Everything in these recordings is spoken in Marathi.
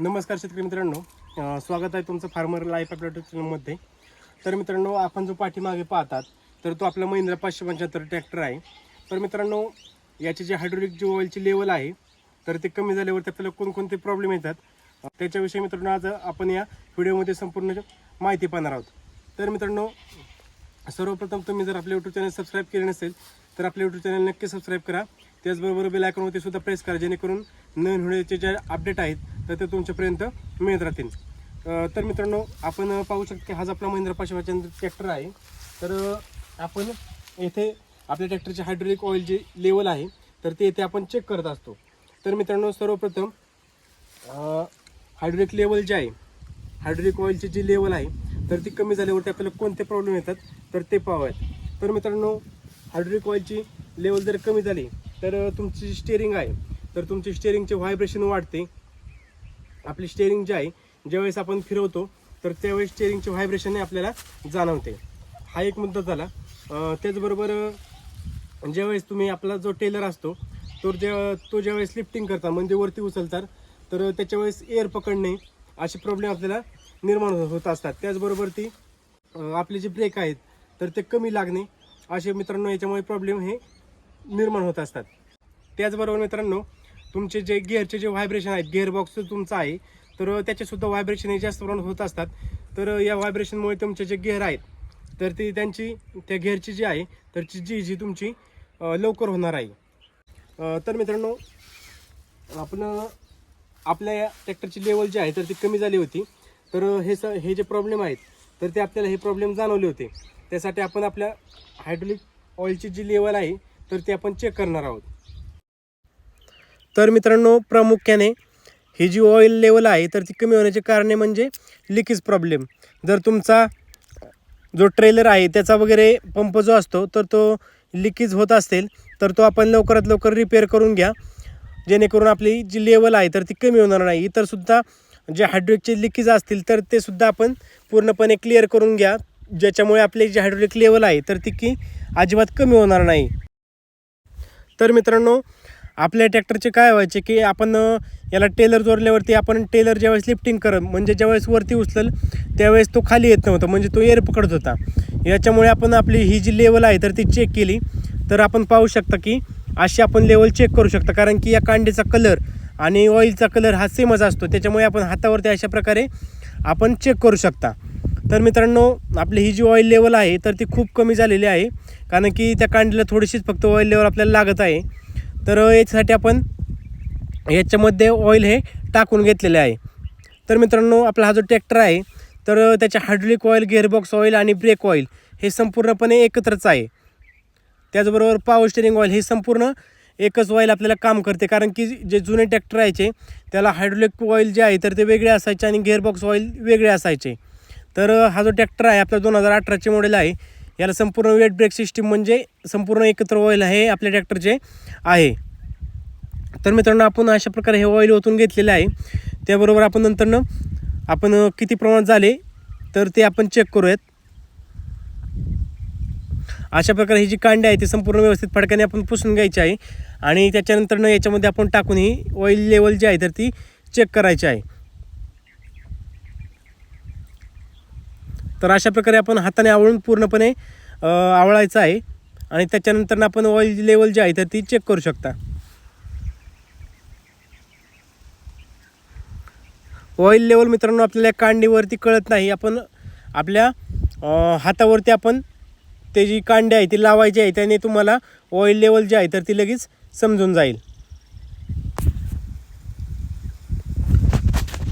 नमस्कार शेतकरी मित्रांनो. स्वागत आहे तुमचं फार्मर लाईफ आपल्या चॅनलमध्ये. तर मित्रांनो आपण जो पाठीमागे पाहतात तर तो आपला महिंद्रा पाचशे पंच्याहत्तर ट्रॅक्टर आहे. तर मित्रांनो याची जे हायड्रोलिक जी ऑइलची लेवल आहे तर ते कमी झाल्यावरती आपल्याला कोणकोणते प्रॉब्लेम येतात? त्याच्याविषयी मित्रांनो आज आपण या व्हिडिओमध्ये संपूर्ण माहिती पाहणार आहोत. तर मित्रांनो सर्वप्रथम तुम्ही जर आपल्या यूट्यूब चॅनल सबस्क्राईब केले नसेल तर आपल्या यूट्यूब चॅनल नक्की सबस्क्राईब करा. त्याचबरोबर बेल आयकॉनवरती सुद्धा प्रेस करा जेणेकरून नवीन व्हिडिओचे जे अपडेट आहेत तर ते तुमच्यापर्यंत मिळत राहतील. तर मित्रांनो आपण पाहू शकतो की हाच आपला महिंद्रा पाचशे ट्रॅक्टर आहे तर आपण येथे आपल्या ट्रॅक्टरचे हायड्रोलिक ऑइल जे लेवल आहे तर ते येथे आपण चेक करत असतो. तर मित्रांनो सर्वप्रथम हायड्रोलिक लेवल जे आहे हायड्रोलिक ऑइलचे जी लेवल आहे तर ती कमी झाल्यावरती आपल्याला कोणते प्रॉब्लेम येतात तर ते पाहूयात. तर मित्रांनो हायड्रोलिक ऑइलची लेवल जर कमी झाली तर तुमची स्टेअरिंग आहे तर तुमची स्टेअरिंगचे व्हायब्रेशन वाढते आपली स्टेअरिंग जी आहे ज्यावेळेस आपण फिरवतो तर त्यावेळेस स्टेअरिंगचे व्हायब्रेशन आपल्याला जाणवते. हा एक मुद्दा झाला. त्याचबरोबर ज्यावेळेस तुम्ही आपला जो टेलर असतो तो ज्या तो ज्यावेळेस लिफ्टिंग करता म्हणजे वरती उचलतात तर त्याच्यावेळेस एअर पकडणे असे प्रॉब्लेम आपल्याला निर्माण हो-, होत असतात. त्याचबरोबर ती आपले जे ब्रेक आहेत तर ते कमी लागणे असे मित्रांनो याच्यामुळे प्रॉब्लेम हे निर्माण होत असतात. त्याचबरोबर मित्रांनो तुमचे जे गिअरचे जे व्हायब्रेशन आहेत गिअर बॉक्स तुमचा आहे तर त्याचेसुद्धा व्हायब्रेशन हे जास्त प्रमाणात होत असतात. तर या व्हायब्रेशनमुळे तुमचे जे गिअर आहेत तर ती त्यांची त्या गिअरची जी आहे तर जी जी तुमची लवकर होणार आहे. तर मित्रांनो आपण आपल्या या ट्रॅक्टरची लेवल जी आहे तर ती कमी झाली होती. तर हे स हे जे प्रॉब्लेम आहेत तर ते आपल्याला हे प्रॉब्लेम जाणवले होते. त्यासाठी आपण आपल्या हायड्रोलिक ऑइलची जी लेवल आहे तर ते आपण चेक करणार आहोत. तर मित्रांनो प्रामुख्याने ही जी ऑइल लेवल आहे तर ती कमी होण्याचे कारणे म्हणजे लिकेज प्रॉब्लेम जर तुमचा जो ट्रेलर आहे त्याचा वगैरे पंप जो असतो तर तो लिकेज होत असेल तर तो आपण लवकरात लवकर रिपेअर करून घ्या. जेणेकरून आपली जी लेवल आहे तर ती कमी होणार नाही. इतरसुद्धा जे हायड्रोलिकचे लिकेज असतील तर ते सुद्धा आपण पूर्णपणे क्लिअर करून घ्या. ज्याच्यामुळे आपली जी हायड्रोलिक लेवल आहे तर ती की अजिबात कमी होणार नाही. तर मित्रांनो आपल्या ट्रॅक्टरचे काय व्हायचे की आपण याला टेलर जोडल्यावरती आपण टेलर ज्यावेळेस लिफ्टिंग करत म्हणजे ज्यावेळेस वरती उचलल त्यावेळेस तो खाली येत नव्हता म्हणजे तो एअर पकडत होता. याच्यामुळे आपण आपली ही जी लेवल आहे तर ती चेक केली. तर आपण पाहू शकता की अशी आपण लेवल चेक करू शकता कारण की या कांडीचा कलर आणि ऑइलचा कलर हा सेमच असतो. त्याच्यामुळे आपण हातावरती अशा प्रकारे आपण चेक करू शकता. तर मित्रांनो आपली ही जी ऑइल लेवल आहे तर ती खूप कमी झालेली आहे. कारण की त्या कांडीला थोडीशीच फक्त ऑइल लेवल आपल्याला लागत आहे. तर याच्यासाठी आपण याच्यामध्ये ऑइल हे टाकून घेतलेले आहे. तर मित्रांनो आपला हा जो ट्रॅक्टर आहे तर त्याच्या हायड्रोलिक ऑइल गिअरबॉक्स ऑइल आणि ब्रेक ऑइल हे संपूर्णपणे एकत्रच आहे. त्याचबरोबर पावर स्टेरिंग ऑइल हे संपूर्ण एकच ऑइल आपल्याला काम करते. कारण की जे जुने ट्रॅक्टर यायचे त्याला हायड्रोलिक ऑइल जे आहे तर ते वेगळे असायचे आणि गिअरबॉक्स ऑइल वेगळे असायचे. तर हा जो ट्रॅक्टर आहे आपला दोन हजार अठराचे मॉडेल आहे याला संपूर्ण वेट ब्रेक सिस्टीम म्हणजे संपूर्ण एकत्र ऑइल आहे आपल्या ट्रॅक्टरचे आहे. तर मित्रांनो आपण अशा प्रकारे हे ऑइल ओतून घेतलेलं आहे. त्याबरोबर आपण नंतरनं आपण किती प्रमाणात झाले तर ते आपण चेक करूयात. अशा प्रकारे ही जी कांडी आहे ती संपूर्ण व्यवस्थित फडक्याने आपण पुसून घ्यायची आहे. आणि त्याच्यानंतरनं याच्यामध्ये आपण टाकून ही ऑइल लेवल जी आहे तर ती चेक करायची आहे. तर अशा प्रकारे आपण हाताने आवळून पूर्णपणे आवळायचं आहे. आणि त्याच्यानंतर आपण ऑइल लेवल जी आहे तर ती चेक करू शकता. ऑइल लेवल मित्रांनो आपल्याला कांडीवरती कळत नाही. आपण आपल्या हातावरती आपण ते जी कांडी आहे ती लावायची आहे त्याने तुम्हाला ऑइल लेवल जी आहे तर ती लगेच समजून जाईल.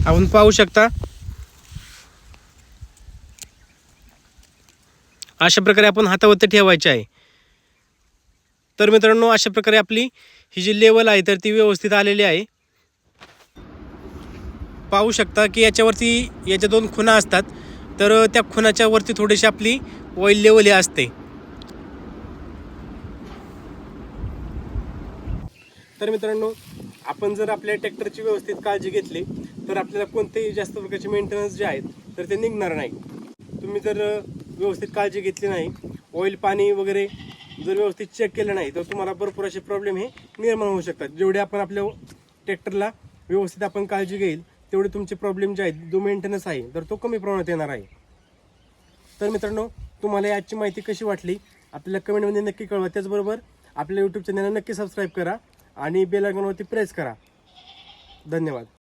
आपण पाहू शकता अशा प्रकारे आपण हातावरती ठेवायचे आहे. तर मित्रांनो अशा प्रकारे आपली ही जी लेवल आहे तर ती व्यवस्थित आलेली आहे. पाहू शकता की याच्यावरती याच्या दोन खुणा असतात. तर त्या खुणाच्या वरती थोडीशी आपली ऑइल लेवल हे असते. तर मित्रांनो आपण जर आपल्या ट्रॅक्टरची व्यवस्थित काळजी घेतली तर आपल्याला कोणतेही जास्त प्रकारचे मेंटेनन्स जे आहेत तर ते निघणार नाही. तुम्ही जर व्यवस्थित काळजी घेतली नाही. ऑइल पाणी वगैरे जर व्यवस्थित चेक केलं नाही तर तुम्हाला भरपूर असे प्रॉब्लेम हे निर्माण होऊ शकतात. जेवढे आपण आपल्या ट्रॅक्टरला व्यवस्थित आपण काळजी घेईल तेवढे तुमचे प्रॉब्लेम जे आहेत जो मेंटेनन्स आहे तर तो कमी प्रमाणात येणार आहे. तर मित्रांनो तुम्हाला याची माहिती कशी वाटली? आपल्याला कमेंटमध्ये नक्की कळवा. त्याचबरोबर आपल्या यूट्यूब चॅनलला नक्की सबस्क्राईब करा आणि बेल आयकॉनवरती प्रेस करा. धन्यवाद.